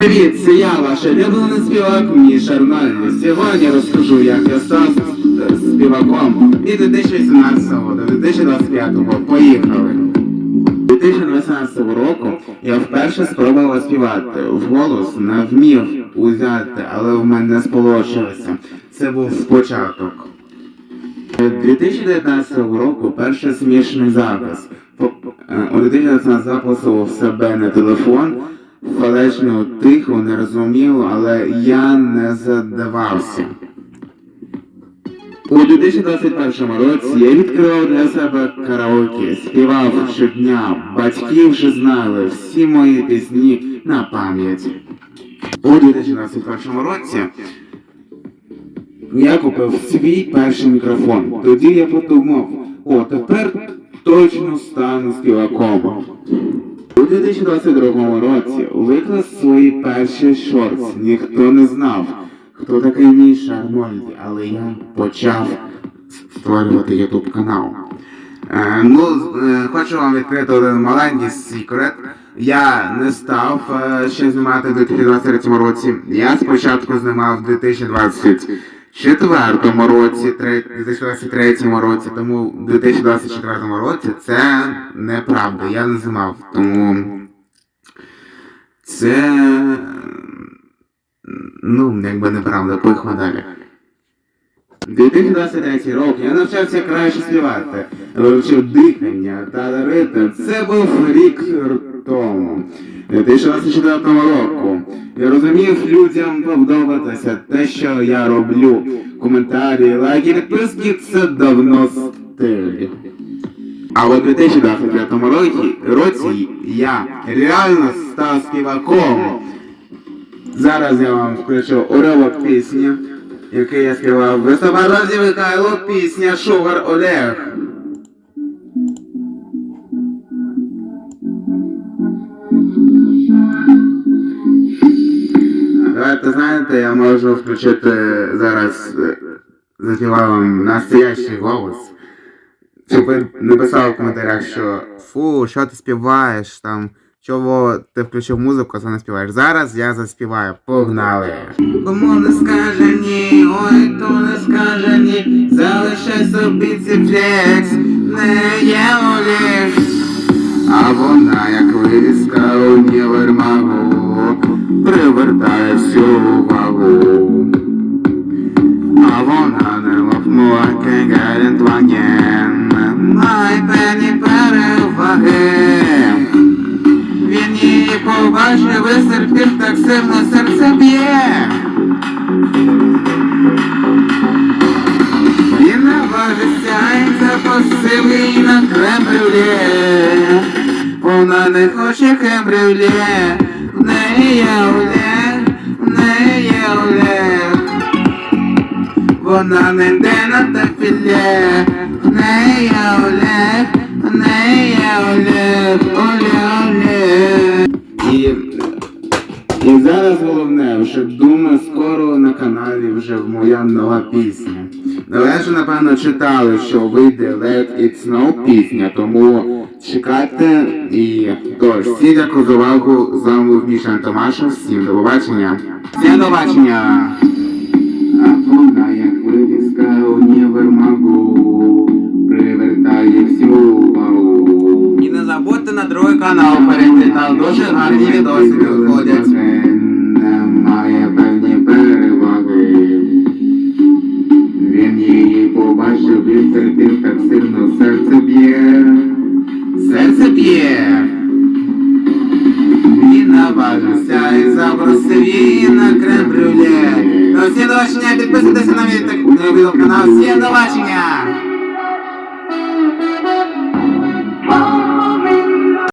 Привіт, це я, ваш улюблений співак Міша Арнольд. Сьогодні розкажу, як я став е, співаком від 2018 до 2025. Поїхали. 2018 року я вперше спробував співати. Вголос не вмів узяти, але в мене не сполучилося. Це був початок. 2019 року перший смішний запис. Е, У 2019 записував себе на телефон. Фалечно тихо, не розумів, але я не задавався. У 2021 році я відкривав для себе караоке, співав щодня, батьки вже знали всі мої пісні на пам'ять. У 2021 році я купив свій перший мікрофон. Тоді я подумав, о, тепер точно стану співаком. У 2022 році виклав свої перші шортс. Ніхто не знав, хто такий Міша Арнольді, але я почав створювати ютуб канал. Е, ну, е, хочу вам відкрити один маленький секрет. Я не став е, ще знімати в 2023 році. Я спочатку знімав в 2024 році, тре- 2023 році, тому в 2024 році це неправда. Я не знімав. Тому це ну, якби неправда, поїхали далі. 2023 рік я навчався краще співати, вивчив дихання та ритм. Це був рік тому. 2024 року я розумів людям подобатися те, що я роблю. Коментарі, лайки, підписки це давно стиль. А у 2025 році, році я реально став співаком. Зараз я вам включу уривок пісні, який я співав в листопаді Михайло, пісня Шугар Олег. Давайте знаєте, я можу включити зараз е, заспіваю вам настоящий голос. Щоб ви не писали в коментарях, що фу, що ти співаєш там, чого ти включив музику, а це не співаєш. Зараз я заспіваю. Погнали. Кому не скаже ні, ой, то не скаже ні, залишай собі ці флекс, не є Олег. А вона, як вивіска у універмагу, привертає всю увагу. А вона не лопнула кегарентванєн, має певні переваги. Він її побачив і серпів так сильно серце б'є. Він наважиться і запосив її на крем-брюле. Вона не хоче крем-брюле, в неї є Олег, в неї є оле, Вона не йде на дефіле, в неї є Олег, в неї є Олег, оле, Олег. І, зараз головне, вже думаю, скоро на каналі вже моя нова пісня. Ви вже, напевно, читали, що вийде Let It Snow пісня, тому чекайте і тож, всі дякую за увагу, з вами був Міша Томашев, всім до побачення. Всім до побачення! А вона, як вивіска універмагу, привертає всю увагу. І не забудьте на другий канал перейти, там дуже гарні відоси виходять. Серце б'є. Серце б'є. Він наважився і запросив її на крем-брюле. До підписуйтеся на мій так- на мій канал. Всім до бачення!